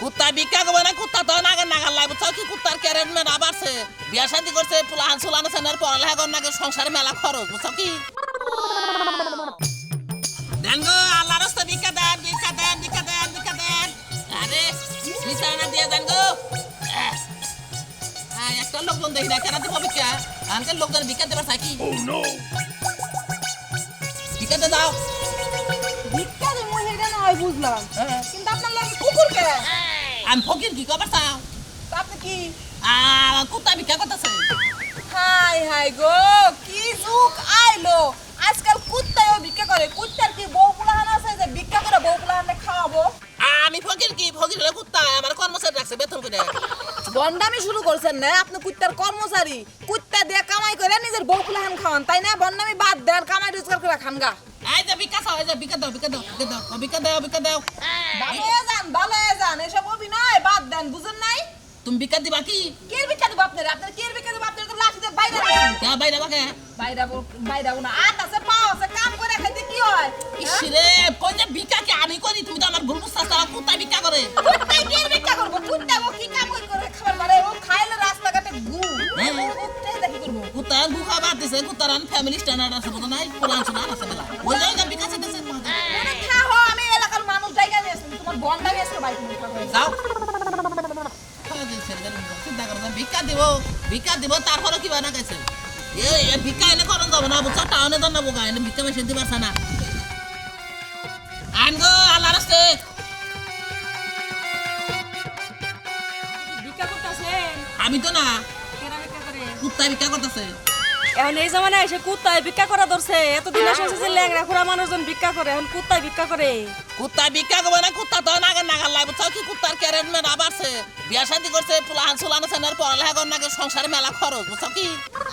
কুত্তা ভিক্ষা করবে না কুত্তা তো নাগে নাগাল লাগবে। তো কি কুত্তার ক্যারেট মেরা বাড়ছে? বিয়া শাদি করছে পুলাহান সুলান সেনার পড়ালেখা কর নাকি সংসারে মেলা খরচ বুঝছ কি? দেন গো আল্লাহ রাস্তা ভিক্ষা দেন ভিক্ষা দেন ভিক্ষা দেন ভিক্ষা দেন। আরে বিছানা দিয়ে দেন গো। একটা লোকজন দেখি না কেন দিব ভিক্ষা? আমাকে লোকজন ভিক্ষা দেবার থাকি ভিক্ষা দিয়ে দাও। ভিক্ষা না হয় বুঝলাম। হ্যাঁ। কিন্তু আপনার লাগে কুকুর কে আমি ফকির কি কবার চাও? আপনি কি? কুত্তা ভিক্ষা করতেছে। হাই হাই গো কি যুগ আইলো। আজকাল কুত্তায়ও ভিক্ষা করে। কুত্তার কি বউ পুলাহান আছে যে ভিক্ষা করে বউ পুলাহানে খাওয়াবো? আমি ফকির কি? ফকির হলে কুত্তা আমার কর্মচারী রাখছে বেতন করে। বন্ডামি শুরু করছেন না আপনি কুত্তার কর্মচারী। কুত্তা দিয়ে কামাই করে নিজের বউ পুলাহান খাওয়ান তাই না? বন্ডামি বাদ দেন কামাই রোজগার করে খান গা। যে ভিক্ষা চাও এই যে ভিক্ষা দাও ভিক্ষা দাও ভিক্ষা দাও ভিক্ষা দাও ভিক্ষা দাও ভালো হয়ে যান ভালো হয়ে যান এসব অভিনয় বাদ দেন বুঝেন নাই তুমি ভিক্ষা দিবা কি? কে ভিক্ষা দেবো আপনার? আপনার কে ভিক্ষা দেবো? আপনার তো লাঠিতে বাইরে রাখেন। কে। বাইরে বাকে বাইরা বাইরা না। আট আছে পাও আছে কাম করে খাইতে কি হয়? ইসরে কই যে ভিক্ষা কি আমি করি? তুমি তো আমার ভুল বুঝছাস না কুত্তা ভিক্ষা করে। কুত্তাই কে ভিক্ষা করব? কুত্তা ও কি কাম করে করে খাবার মারে ও খাইলে রাস্তাঘাটে ঘু হ্যাঁ। কুত্তাই দেখি করব। কুত্তা গুখা বাদ দিছে কুত্তার ফ্যামিলি স্ট্যান্ডার্ড আছে বুঝো নাই? পুরান চিন্তা করো না, ভিক্ষা দিব ভিক্ষা দিব তারপরে বানা গেছে এ ভিক্ষা এনে করন যাব না বুঝছ? টাউনে তো না বোকা এনে ভিক্ষা মেশিন দিবার না। আন গো আল্লাহ রাস্তে ভিক্ষা করতেছেন? আমি তো না কুত্তা ভিক্ষা করতেছে। এখন এই জামানায় এসে কুত্তায় ভিক্ষা করা ধরছে। এতদিন আসে যে ল্যাংরা খুড়া মানুষজন ভিক্ষা করে এখন কুত্তায় ভিক্ষা করে। কুত্তা ভিক্ষা করবে না কুত্তা তো নাগে নাগাল লাগবে। বুঝছ কি কুত্তার ক্যারেট মেরা বাড়ছে। বিয়া শাদি করছে পুলাহান সুলান সেনার পড়ালেখা কর নাকি সংসারে মেলা খরচ বুঝছ কি?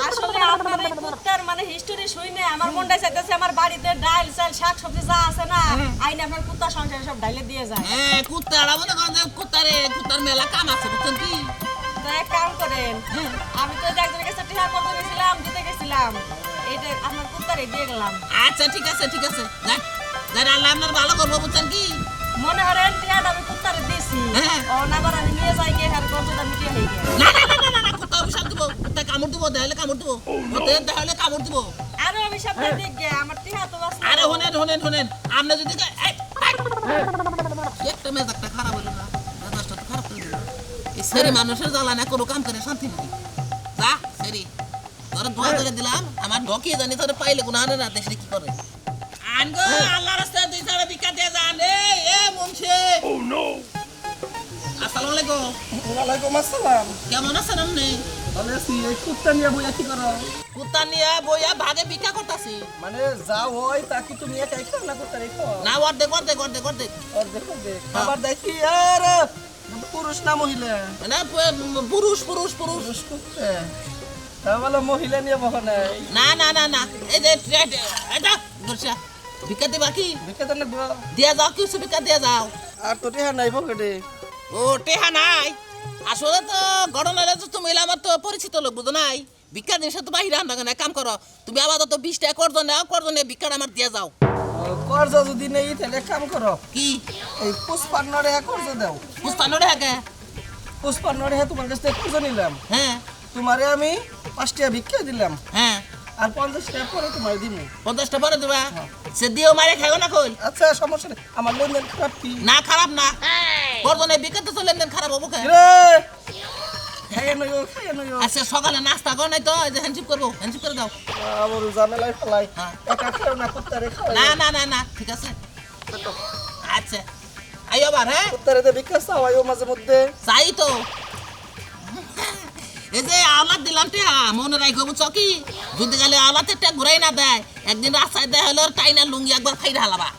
আসলে আপনার এই কুত্তার মানে হিস্টোরি শুনে আমার মনটা চাইতেছে আমার বাড়িতে ডাল চাল শাক সবজি যা আছে না আইনে আপনার কুত্তা সংসারে সব ডাইলে দিয়ে যায়। হ্যাঁ কুত্তারা মনে করেন কুত্তারে কুত্তার মেলা কাম আছে বুঝছেন কি? এক কাম করেন আমি তো একজনের কাছে টিহা করতে গেছিলাম দিতে গেছিলাম। এইটা আপনার কুত্তারে দিয়ে গেলাম। আচ্ছা ঠিক আছে ঠিক আছে। যাই আল্লাহ আপনার ভালো করব বুঝছেন কি? মনে করেন টিহাটা আমি কুত্তারে দিয়েছি। হ্যাঁ। ও না করে আমি নিয়ে যাই গিয়ে হয়ে গেল না না না না না, না কুত্তা অভিশাপ দিব কুত্তা কামড় দিব দেখালে কামড় দিব ওতে দেখালে কামড় দিব। আরও আমি সামনে দিক গে আমার টিহা তো বাঁচলো। আরে হোনেন হোনেন হোনেন আপনি যদি। একটা মেজাজটা খারাপ হলো। সেরি মানুষের জ্বালা না কোনো কাম করে শান্তি নেই। যা সেরি। তোর দোয়া করে দিলাম আমার ঢকিয়ে জানি তোর পাইলে কোনো আনে না দেখি কি করে? আনগো আল্লাহ রাস্তায় দুই চারে ভিক্ষা দিয়ে যান। এ এ মুন্সি। আসসালামু আলাইকুম। ওয়ালাইকুম আসসালাম। কেমন আছেন আপনি? এই কুত্তা নিয়ে বইয়া কি করো? কুত্তা নিয়ে বইয়া ভাগে ভিক্ষা করতেছি। মানে যা হয় তা কি তুমি একাই খাও না কুত্তা রেখো? না অর্ধেক অর্ধেক অর্ধেক অর্ধেক। আর দেখো দেখ আবার দেখি আর পুরুষ না মহিলা? মানে প- পুরুষ পুরুষ পুরুষ। কুত্তা? তা মহিলা নিয়ে বহনে না না না না। এই যে এটা বর্ষা ভিক্ষা দিবা কি? বিকে তো দিয়া যাও কিছু ভিক্ষা দিয়া যাও। আর তো টেহা নাই পকেটে। ও টেহা নাই। আসলে তো ঘটনা হলে তো তুমি আমার তো পরিচিত লোক বুঝো নাই। ভিক্ষা জিনিস তো বাহিরে আনবা না কাম করো তুমি আবার তো বিশ টাকা করছ না করছ না ভিক্ষাটা আমার দিয়া যাও। কর্জ যদি নেই তাহলে কাম করো কি? এই পুষ্পান্নরে কর্জ দাও। বুঝতানো রে হাকে পুষ্পান্নরে তোমার কাছ থেকে কর্জ নিলাম। হ্যাঁ। তোমারে আমি পাঁচটা ভিক্ষা দিলাম। হ্যাঁ। আর পঞ্চাশ টাকা পরে তোমার দিব পঞ্চাশটা পরে দিবা? সে দিও মারে খাইও না কই? আচ্ছা সমস্যা নেই। আমার লেনদেন খারাপ কি? না খারাপ না। করছ না ভিক্ষা তো লেনদেন খারাপ হব আচ্ছা সকালে নাস্তা কর নাই তো যে হ্যান্ডশিপ করব হ্যান্ডশিপ করে দাও। হ্যাঁ। একা খেও না না না না ঠিক আছে। আচ্ছা আইও বার হ্যাঁ? তো বিকাশ মাঝে মধ্যে। চাই তো। এই যে আওলাদ দিলাম টিয়া মনে রাখো বুঝছ কি? যদি গেলে আওলাতে টিয়া ঘুরাই না দেয় একদিন রাস্তায় দেয় হলো টাইনা লুঙ্গি একবার খাই হালাবা।